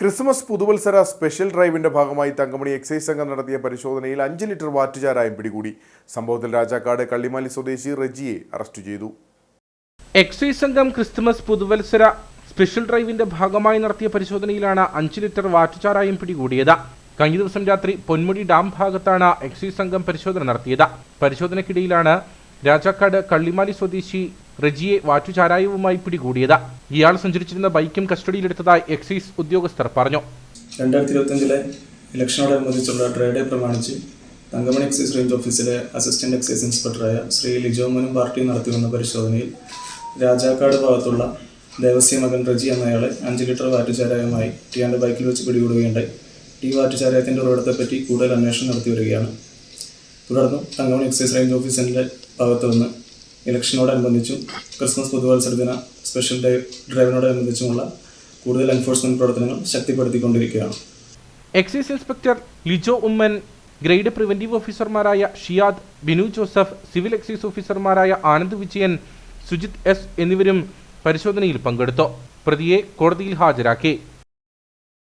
Christmas പുതുവത്സര special ഡ്രൈവിന്റെ ഭാഗമായി തങ്കമണി എക്സൈസ് സംഘം നടത്തിയ പരിശോധനയിൽ അഞ്ച് ലിറ്റർ വാറ്റുചാരായം പിടികൂടി. സംഭവത്തിൽ രാജാക്കാട് കള്ളിമാലി സ്വദേശി റജിയെ അറസ്റ്റ് ചെയ്തു. എക്സൈസ് സംഘം ക്രിസ്മസ് പുതുവത്സര സ്പെഷ്യൽ ഡ്രൈവിന്റെ ഭാഗമായി നടത്തിയ പരിശോധനയിലാണ് അഞ്ച് ലിറ്റർ വാറ്റുചാരായം പിടികൂടിയത്. കഴിഞ്ഞ ദിവസം രാത്രി പൊന്മുടി ഡാം ഭാഗത്താണ് എക്സൈസ് സംഘം പരിശോധന നടത്തിയത്. പരിശോധനയ്ക്കിടയിലാണ് രാജാക്കാട് കള്ളിമാലി സ്വദേശി റജിയെ വാറ്റുചാരായവുമായി പിടികൂടിയത്. ഇയാൾ സഞ്ചരിച്ചിരുന്ന ബൈക്കും കസ്റ്റഡിയിലെടുത്തതായി എക്സൈസ് ഉദ്യോഗസ്ഥർ പറഞ്ഞു. രണ്ടായിരത്തി ഇരുപത്തഞ്ചിലെ ഇലക്ഷനോടനുബന്ധിച്ചുള്ള ട്രേഡേ പ്രമാണിച്ച് തങ്കമണി എക്സൈസ് റേഞ്ച് ഓഫീസിലെ അസിസ്റ്റന്റ് എക്സൈസ് ഇൻസ്പെക്ടറായ ശ്രീ ലിജോമനും പാർട്ടിയും നടത്തി വന്ന പരിശോധനയിൽ രാജാക്കാട് ഭാഗത്തുള്ള ദേവസ്യ മകൻ റജി എന്നയാളെ അഞ്ച് ലിറ്റർ വാറ്റുചാരായമായി ടിയാന്റെ ബൈക്കിൽ വെച്ച് പിടികൂടുകയുണ്ടായി. ടി വാറ്റുചാരായത്തിന്റെ ഉറവിടത്തെപ്പറ്റി കൂടുതൽ അന്വേഷണം നടത്തി വരികയാണ്. തുടർന്ന് തങ്കമണി എക്സൈസ് റേഞ്ച് ഓഫീസിന്റെ ഭാഗത്തു നിന്ന് ഇലക്ഷനോടനുബന്ധിച്ചും ക്രിസ്മസ് പുതുവത്സര ദിന സ്പെഷ്യൽ ഡ്രൈവിനോടനുബന്ധിച്ചുമുള്ള കൂടുതൽ എൻഫോഴ്സ്മെന്റ് പ്രവർത്തനങ്ങൾ ശക്തിപ്പെടുത്തിക്കൊണ്ടിരിക്കുകയാണ്. Excise inspector Lijo Oommen grade preventive ഓഫീസർമാരായ ഷിയാദ് ബിനു ജോസഫ് സിവിൽ എക്സൈസ് ഓഫീസർമാരായ ആനന്ദ് വിജയൻ സുജിത് എസ് എന്നിവരും പരിശോധനയിൽ പങ്കെടുത്തു. പ്രതിയെ കോടതിയിൽ ഹാജരാക്കി.